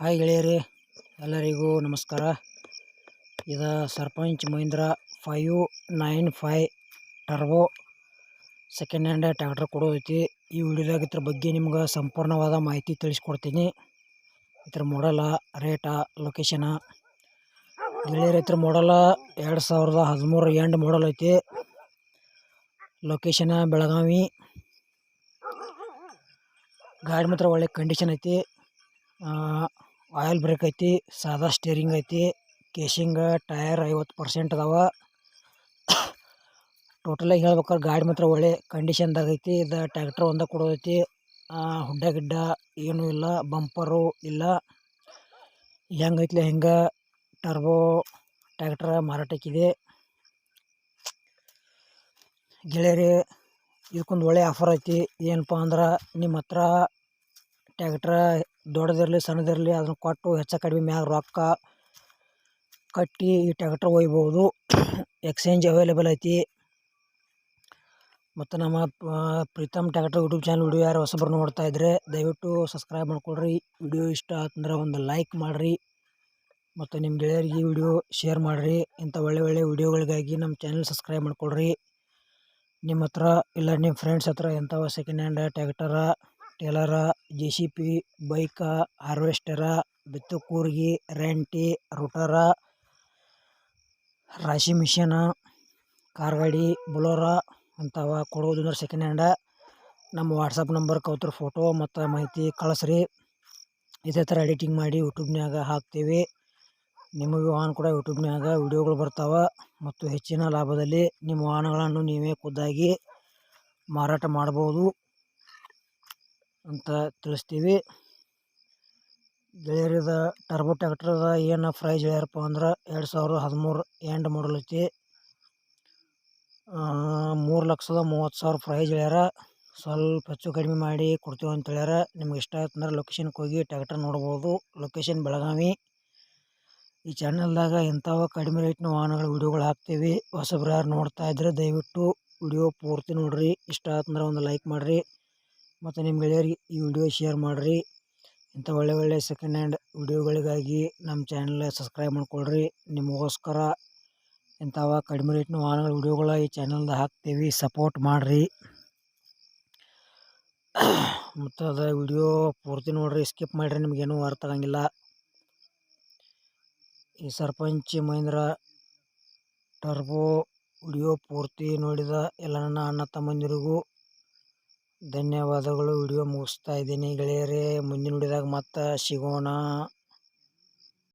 Hi ಗೆಳೆಯರಿ, ಎಲ್ಲರಿಗೂ ನಮಸ್ಕಾರ. ಇದು Sarpanch Mahindra five nine five turbo second hand tractor ಕೊಡೋದೈತಿ ಈ ವಿಡಿಯೋದಾಗ ಇದ್ರ ಬಗ್ಗೆ ನಿಮ್ಗೆ ಸಂಪೂರ್ಣವಾದ ಮಾಹಿತಿ ತಿಳಿಸ್ಕೊಡ್ತೀನಿ. ಇದ್ರ ಮಾಡಲ ರೇಟ ಲೊಕೇಶನ ಗೆಳೆಯರ, ಇದ್ರ ಮಾಡಲ ಎರಡು ಸಾವಿರದ ಹದಿಮೂರು ಎಂಡ್ ಮಾಡಲ್ ಐತಿ. ಲೊಕೇಶನ ಬೆಳಗಾವಿ. ಗಾಡಿ ಮಾತ್ರ ಒಳ್ಳೆ ಕಂಡೀಷನ್ ಐತಿ. ಆಯಿಲ್ ಬ್ರೇಕ್ ಐತಿ, ಸಾದಾ ಸ್ಟೇರಿಂಗ್ ಐತಿ, ಕೇಶಿಂಗ್ ಟಯರ್ ಐವತ್ತು ಪರ್ಸೆಂಟ್ ಅದಾವ. ಟೋಟಲಾಗಿ ಹೇಳ್ಬೇಕಾದ್ರೆ ಗಾಡಿ ಮಾತ್ರ ಒಳ್ಳೆ ಕಂಡೀಷನ್ದಾಗ ಐತಿ, ಇದು ಟ್ಯಾಕ್ಟ್ರ್ ಒಂದೇ ಕೊಡೋದೈತಿ. ಹುಡ್ಡ ಗಿಡ್ಡ ಏನೂ ಇಲ್ಲ, ಬಂಪರು ಇಲ್ಲ. ಹೆಂಗೈತ್ಲೆ ಹೆಂಗೆ, ಟರ್ಬೋ ಟ್ಯಾಕ್ಟ್ರ ಮಾರಾಟಕ್ಕಿದೆ. ಗೆಳೆಯರಿ, ಇದಕ್ಕೊಂದು ಒಳ್ಳೆ ಆಫರ್ ಐತಿ, ಏನಪ್ಪ ಅಂದ್ರೆ ನಿಮ್ಮ ಹತ್ರ ಟ್ಯಾಕ್ಟ್ರ ದೊಡ್ಡದಿರಲಿ, ಸಣ್ಣದಿರಲಿ ಅದನ್ನು ಕೊಟ್ಟು ಹೆಚ್ಚು ಕಡಿಮೆ ಮ್ಯಾಗ ರೊಕ್ಕ ಕಟ್ಟಿ ಈ ಟ್ಯಾಕ್ಟ್ರ್ ಒಯ್ಬೋದು. ಎಕ್ಸ್ಚೇಂಜ್ ಅವೈಲೇಬಲ್ ಐತಿ. ಮತ್ತು ನಮ್ಮ Pritam tractor YouTube channel video ಯಾರು ಹೊಸಬ್ರು ನೋಡ್ತಾ ಇದ್ದರೆ ದಯವಿಟ್ಟು ಸಬ್ಸ್ಕ್ರೈಬ್ ಮಾಡ್ಕೊಳ್ರಿ. ವಿಡಿಯೋ ಇಷ್ಟ ಆತಂದ್ರೆ ಒಂದು ಲೈಕ್ ಮಾಡಿರಿ. ಮತ್ತು ನಿಮ್ಮ ಗೆಳೆಯರಿಗೆ ವಿಡಿಯೋ ಶೇರ್ ಮಾಡಿರಿ. ಇಂಥ ಒಳ್ಳೆ ಒಳ್ಳೆ ವಿಡಿಯೋಗಳಿಗಾಗಿ ನಮ್ಮ ಚಾನಲ್ ಸಬ್ಸ್ಕ್ರೈಬ್ ಮಾಡ್ಕೊಳ್ರಿ. ನಿಮ್ಮ ಹತ್ರ ಇಲ್ಲ ನಿಮ್ಮ ಫ್ರೆಂಡ್ಸ್ ಹತ್ರ ಎಂಥವ second hand tractor trailer JCB, harvester, bike ಕೂರಿಗೆ ಬಿತ್ತು ಕೂರ್ಗಿ ರೆಂಟಿ ರುಟರ ಕಾರ್ ಗಾಡಿ ಬುಲೋರ ಕೊಡೋದು ಕೊಡೋದಂದ್ರೆ ಸೆಕೆಂಡ್ ಹ್ಯಾಂಡ ನಮ್ಮ ವಾಟ್ಸಪ್ ನಂಬರ್ ಕೌತ್ರ ಫೋಟೋ ಮತ್ತು ಮಾಹಿತಿ ಕಳಿಸ್ರಿ. ಇದೇ ಥರ ಎಡಿಟಿಂಗ್ ಮಾಡಿ ಯೂಟ್ಯೂಬ್ನ್ಯಾಗ ಹಾಕ್ತೀವಿ. ನಿಮ್ಮ ವಾಹನ ಕೂಡ ಯೂಟ್ಯೂಬ್ನ್ಯಾಗ ವಿಡಿಯೋಗಳು ಬರ್ತಾವೆ ಮತ್ತು ಹೆಚ್ಚಿನ ಲಾಭದಲ್ಲಿ ನಿಮ್ಮ ವಾಹನಗಳನ್ನು ನೀವೇ ಖುದ್ದಾಗಿ ಮಾರಾಟ ಮಾಡ್ಬೋದು. ಅಂತ ತಿಳಿಸ್ತೀವಿ. ಗೆಳೆಯರಿದ, ಟರ್ಬೋ ಟ್ಯಾಕ್ಟ್ರದ ಏನು ಪ್ರೈಸ್ ಹೇಳ್ಯಾರಪ್ಪ ಅಂದ್ರೆ ಎರಡು ಸಾವಿರದ ಹದಿಮೂರು ಎಂಡ್ ಮಾಡಲ್ ಐತಿ. ಮೂರು ಲಕ್ಷದ ಮೂವತ್ತು ಸಾವಿರ ಪ್ರೈಸ್ ಹೇಳ್ಯಾರ. ಸ್ವಲ್ಪ ಹೆಚ್ಚು ಕಡಿಮೆ ಮಾಡಿ ಕೊಡ್ತೀವಿ ಅಂತ ಹೇಳ್ಯಾರ. ನಿಮ್ಗೆ ಇಷ್ಟ ಆಯ್ತು ಅಂದ್ರೆ ಲೊಕೇಶನ್ಗೆ ಹೋಗಿ ಟ್ಯಾಕ್ಟರ್ ನೋಡ್ಬೋದು. ಲೊಕೇಶನ್ ಬೆಳಗಾವಿ. ಈ ಚಾನಲ್ದಾಗ ಇಂಥವು ಕಡಿಮೆ ರೇಟ್ನ ವಾಹನಗಳ ವಿಡಿಯೋಗಳು ಹಾಕ್ತೀವಿ. ಹೊಸಬ್ರು ಯಾರು ನೋಡ್ತಾ ಇದ್ರೆ ದಯವಿಟ್ಟು ವಿಡಿಯೋ ಪೂರ್ತಿ ನೋಡಿರಿ. ಇಷ್ಟ ಆಯ್ತಂದ್ರೆ ಒಂದು ಲೈಕ್ ಮಾಡಿರಿ. ಮತ್ತು ನಿಮ್ಮ ಗೆಳೆಯರಿಗೆ ಈ ವಿಡಿಯೋ ಶೇರ್ ಮಾಡಿರಿ. ಇಂಥ ಒಳ್ಳೆ ಒಳ್ಳೆ ಸೆಕೆಂಡ್ ಹ್ಯಾಂಡ್ ವಿಡಿಯೋಗಳಿಗಾಗಿ ನಮ್ಮ ಚಾನಲ್ ಸಬ್ಸ್ಕ್ರೈಬ್ ಮಾಡ್ಕೊಳ್ರಿ. ನಿಮಗೋಸ್ಕರ ಇಂಥವ ಕಡಿಮೆ ರೇಟ್ನ ವಾಹನಗಳ ವಿಡಿಯೋಗಳ ಈ ಚಾನಲ್ದಾಗ ಹಾಕ್ತೀವಿ. ಸಪೋರ್ಟ್ ಮಾಡಿರಿ. ಮತ್ತು ಅದು ವಿಡಿಯೋ ಪೂರ್ತಿ ನೋಡಿರಿ. ಸ್ಕಿಪ್ ಮಾಡಿರಿ. ನಿಮಗೇನು ಅರ್ಥ ಆಗಂಗಿಲ್ಲ. ಈ ಸರ್ಪಂಚ್ ಮಹೇಂದ್ರ ಟರ್ಬೋ ವಿಡಿಯೋ ಪೂರ್ತಿ ನೋಡಿದ ಎಲ್ಲ ನನ್ನ ಅಣ್ಣ ತಮ್ಮಂದಿರಿಗೂ ಧನ್ಯವಾದಗಳು. ವಿಡಿಯೋ ಮುಗಿಸ್ತಾ ಇದ್ದೀನಿ. ಗೆಳೆಯರೇ ಮುಂದಿನ ವಿಡಿಯೋದಾಗ ಮತ್ತೆ ಸಿಗೋಣ.